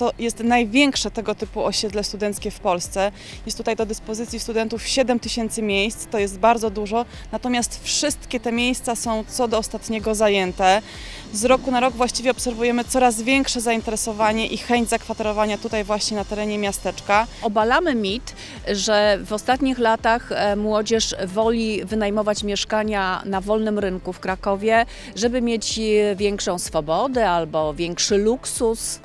to jest największe tego typu osiedle studenckie w Polsce. Jest tutaj do dyspozycji studentów 7 tysięcy miejsc, to jest bardzo dużo, natomiast wszystkie te miejsca są co do ostatniego zajęte. Z roku na rok właściwie obserwujemy coraz większe zainteresowanie i chęć zakwaterowania tutaj właśnie na terenie miasteczka. Obalamy mit, że w ostatnich latach e, młodzież woli wynajmować mieszkania na wolnym rynku w Krakowie, żeby mieć e, większą swobodę albo większy luksus.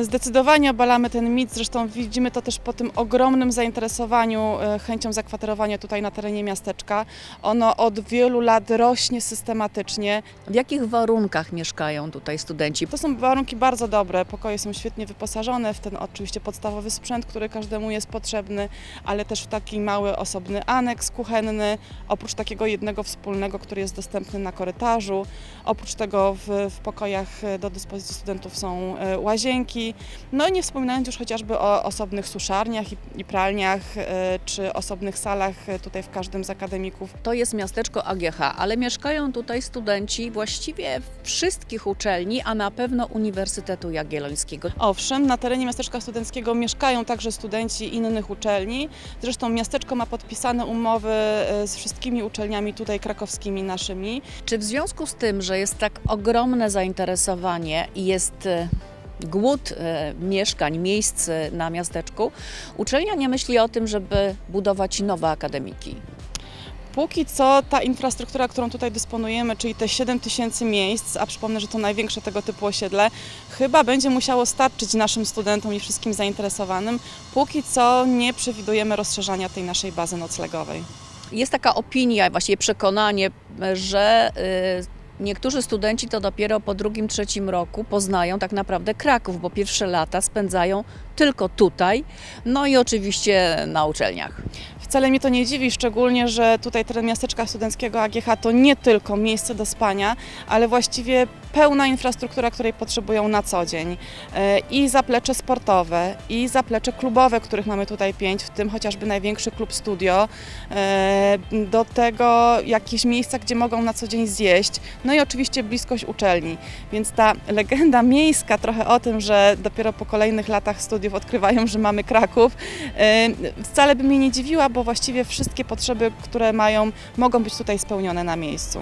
Zdecydowanie obalamy ten mit, zresztą widzimy to też po tym ogromnym zainteresowaniu e, chęcią zakwaterowania tutaj na terenie miasteczka. Ono od wielu lat rośnie systematycznie. W jakich warunkach mieszkają tutaj studenci? To są warunki bardzo dobre, pokoje są świetnie wyposażone w ten oczywiście podstawowy sprzęt, który każdemu jest potrzebny, ale też w taki mały osobny aneks kuchenny, oprócz takiego jednego wspólnego, który jest dostępny na korytarzu. Oprócz tego w, w pokojach e, do dyspozycji studentów są e, łazienki, no i nie wspominając już chociażby o osobnych suszarniach i, i pralniach, e, czy osobnych salach e, tutaj w każdym z akademików. To jest miasteczko AGH, ale mieszkają tutaj studenci właściwie wszystkich uczelni, a na pewno Uniwersytetu Jagiellońskiego. Owszem, na terenie miasteczka studenckiego mieszkają także studenci innych uczelni. Zresztą miasteczko ma podpisane umowy e, z wszystkimi uczelniami tutaj krakowskimi naszymi. Czy w związku z tym, że jest tak ogromne zainteresowanie i jest głód e, mieszkań, miejsc e, na miasteczku, uczelnia nie myśli o tym, żeby budować nowe akademiki? Póki co ta infrastruktura, którą tutaj dysponujemy, czyli te 7 tysięcy miejsc, a przypomnę, że to największe tego typu osiedle, chyba będzie musiało starczyć naszym studentom i wszystkim zainteresowanym. Póki co nie przewidujemy rozszerzania tej naszej bazy noclegowej. Jest taka opinia, właściwie przekonanie, że y, niektórzy studenci to dopiero po drugim, trzecim roku poznają tak naprawdę Kraków, bo pierwsze lata spędzają tylko tutaj, no i oczywiście na uczelniach. Wcale mnie to nie dziwi, szczególnie, że tutaj teren miasteczka studenckiego AGH to nie tylko miejsce do spania, ale właściwie pełna infrastruktura, której potrzebują na co dzień. E, I zaplecze sportowe, i zaplecze klubowe, których mamy tutaj pięć, w tym chociażby największy klub studio. E, Do tego jakieś miejsca, gdzie mogą na co dzień zjeść. No i oczywiście bliskość uczelni, więc ta legenda miejska trochę o tym, że dopiero po kolejnych latach studiów odkrywają, że mamy Kraków, y, wcale by mnie nie dziwiła, bo właściwie wszystkie potrzeby, które mają, mogą być tutaj spełnione na miejscu.